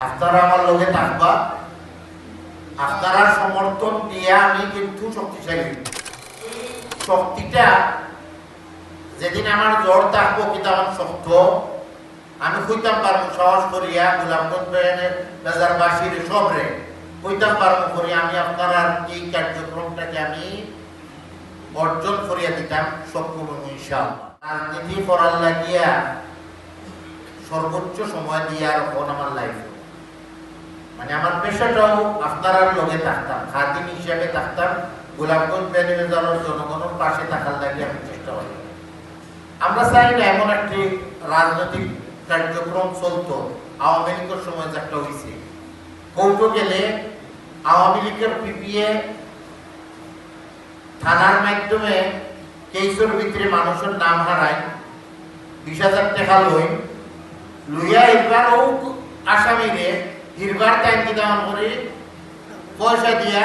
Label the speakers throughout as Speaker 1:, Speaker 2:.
Speaker 1: আপনারা আমার লগে থাকবা। আপনারা সমর্থন দিয়ে আমি কিন্তু শক্তিশালী। শক্তিটা যেদিন আমার জ্বর থাকব কিন্তু আমার শক্ত। আমি কইতাম পারব, সাহস করিয়া গোলাপগঞ্জ বেড়ানের বাজারবাসীর সবরে। কইতাম পারব করি আমি আপনার এই কার্যক্রমটাকে আমি অর্জন করিয়া দিতাম সক্ষম ইনশাআল্লাহ। রাজনীতি করার লাগিয়া সর্বোচ্চ সময় দিয়ে আর আমার লাইফে লগে থাকতাম, খাদিম হিসাবে থাকতাম, গোলাপগঞ্জ জনগণের পাশে থাকার লাগে আমি চেষ্টা করি। আমরা চাই না এমন একটি রাজনৈতিক কার্যক্রম আওয়ামী লীগের সময় হয়েছে গেলে আওয়ামী লীগের পিপিএ থানার মাধ্যমে কেইশোর ভিতরে মানুষের নাম হারায়, বিশ হাজার টাকা লই, লইয়া এবার ও আসামিরে হিরবার টাইম দিদান করে? পয়সা দিয়া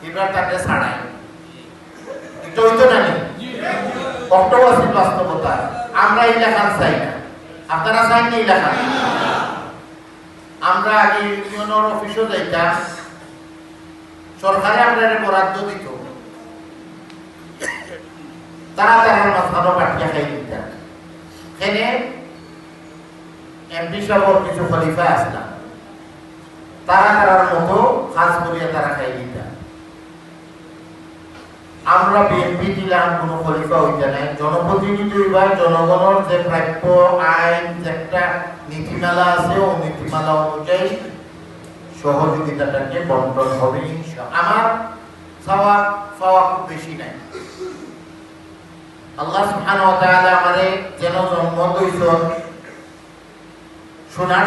Speaker 1: হিরবার তাকে ছাড়ায় এটা হইতো না বাস্তবতা। আমরা এই লেখান চাই না। আপনারা চাই না এই লেখান? আমরা আগে ইউনিয়নের অফিসও যাইতাম। সরকারে আমরা বরাদ্দ দিত। তারা তারা মাথানো পাঠিয়ে খাই দিতাম। এখানে এমপি সাহেব কিছু খলিফা আসলাম। তারা তারার মতো কাজ করিয়া তারা খাই আমরা বিএনপি দিলাম কোনো খলিফা হইতে নাই। জনপ্রতিনিধি হইবা জনগণের যে প্রাপ্য আইন একটা নীতিমালা আছে, ও নীতিমালা অনুযায়ী সহযোগিতাটাকে বন্টন হবে। আমার খুব বেশি নাই। আল্লাহ তাআলা আমারে যেন জন্ম দইছন সোনার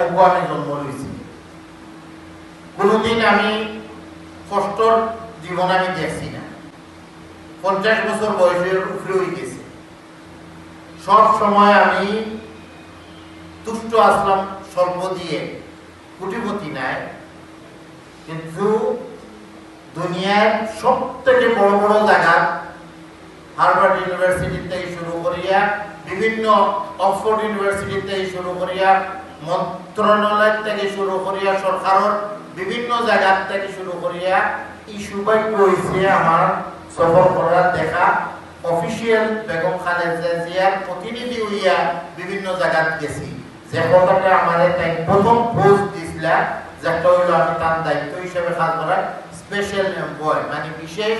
Speaker 1: মুখো আমি জন্ম লইছি। কোনোদিন আমি কষ্টর জীবন আমি দেখছি না পঞ্চাশ বছর বয়সের উপরে হয়ে গেছে। সব সময় আমি তুষ্ট আসলাম স্বল্প দিয়ে, কুটিপতি নাই। কিন্তু দুনিয়ার সব থেকে বড় বড় জায়গা হার্ভার্ড ইউনিভার্সিটি থেকে শুরু করিয়া, বিভিন্ন অক্সফোর্ড ইউনিভার্সিটি থেকে শুরু করিয়া মন্ত্রণালয় থেকে শুরু করিয়া সরকারের বিভিন্ন জায়গা থেকে শুরু করিয়া এই সৌভাগ্য হয়েছে আমার সফর করার দেখা অফিসিয়াল বেগম খালেদা জিয়ার প্রতিনিধি হইয়া বিভিন্ন জায়গাত গেছি। যে কথাটা আমার তাই প্রথম পোস্ট দিছিলা যেটা হইল আমি তার দায়িত্ব হিসেবে কাজ করা স্পেশাল এমপ্লয় মানে বিশেষ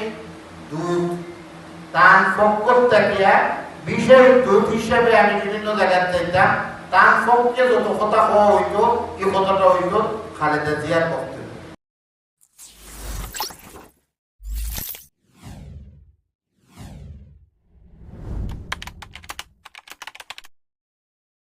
Speaker 1: দূত তার পক্ষ থেকে বিশেষ দূত হিসেবে আমি বিভিন্ন জায়গায় যাইতাম। তার পক্ষে যত কথা হওয়া হইতো এই কথাটা হইতো খালেদা জিয়ার পক্ষ